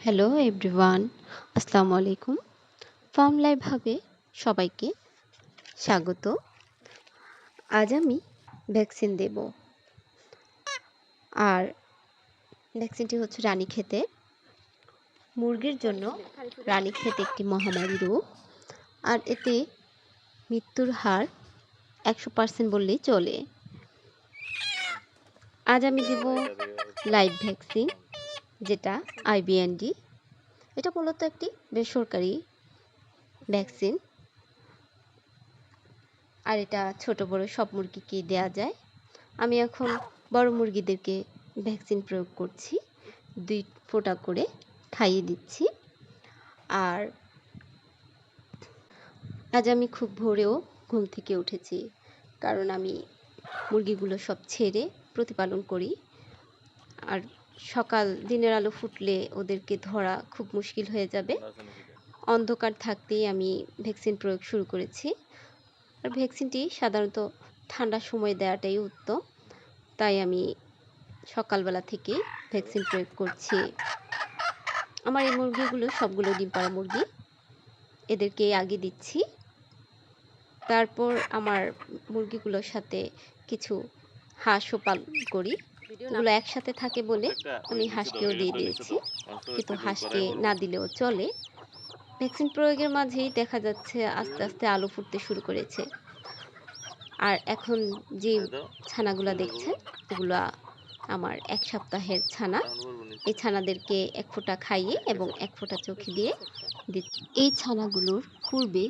Hello everyone আসসালামু আলাইকুম farm live হাবে সবাইকে স্বাগত। আজ আমি ভ্যাকসিন দেব। আর ভ্যাকসিনটি হচ্ছে রানীক্ষেতে। মুরগির জন্য রানীক্ষেত একটি মহামারী রোগ। আর এতে মৃত্যুর হার একশো পার্সেন্ট বললেই চলে। আজ আমি দেব লাইভ ভ্যাকসিন যেটা আইবিএনডি এটা মূলত একটি বেসরকারি ভ্যাকসিন। আর এটা ছোট, বড় সব মুরগিকে দেয়া যায়। আমি এখন বড় মুরগিদেরকে ভ্যাকসিন প্রয়োগ করছি, দুই ফোঁটা করে খাইয়ে দিচ্ছি। আর আজ আমি খুব ভোরেও ঘুম থেকে উঠেছি, কারণ আমি মুরগিগুলো সব ছেড়ে প্রতিপালন করি। আর সকাল দিনের আলো ফুটলে ওদেরকে ধরা খুব মুশকিল হয়ে যাবে। অন্ধকার থাকতেই আমি ভ্যাকসিন প্রয়োগ শুরু করেছি। আর ভ্যাকসিনটি সাধারণত ঠান্ডার সময় দেওয়াটাই উত্তম। তাই আমি সকালবেলা থেকে ভ্যাকসিন প্রয়োগ করছি। আমার এই মুরগিগুলো সবগুলো ডিম পাড়া মুরগি। এদেরকে আগে দিচ্ছি। তারপর আমার মুরগিগুলোর সাথে কিছু হাঁসও পালন করি। ওগুলো একসাথে থাকে বলে আমি হাঁসকেও দিয়ে দিয়েছি। কিন্তু হাঁসকে না দিলেও চলে। ভ্যাকসিন প্রয়োগের মাঝেই দেখা যাচ্ছে আস্তে আস্তে আলো ফুটতে শুরু করেছে। আর এখন যে ছানাগুলো দেখছেন ওগুলো আমার এক সপ্তাহের ছানা। এই ছানাদেরকে এক ফোঁটা খাইয়ে এবং এক ফোঁটা চোখে দিয়ে দিচ্ছি। এই ছানাগুলোর পূর্বে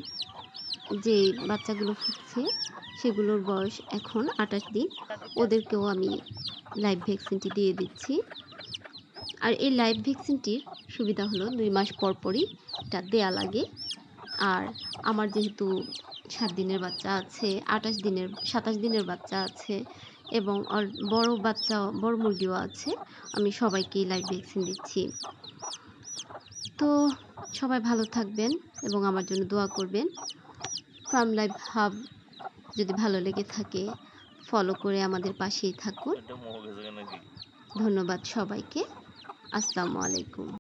যে বাচ্চাগুলো ফুটছে সেগুলোর বয়স এখন আঠাশ দিন। ওদেরকেও আমি লাইভ ভ্যাকসিনটি দিয়ে দিচ্ছি। আর এই লাইভ ভ্যাকসিনটির সুবিধা হলো দুই মাস পর পরই এটা দেয়া লাগে। আর আমার যেহেতু সাত দিনের বাচ্চা আছে, আঠাশ দিনের, সাতাশ দিনের বাচ্চা আছে এবং বড় বাচ্চা বড় মুরগিও আছে, আমি সবাইকেই লাইভ ভ্যাকসিন দিচ্ছি। তো সবাই ভালো থাকবেন এবং আমার জন্য দোয়া করবেন। ফার্ম লাইভ হাব যদি ভালো লেগে থাকে ফলো করে আমাদের পাশেই থাকুন। ধন্যবাদ সবাইকে। আসসালামু আলাইকুম।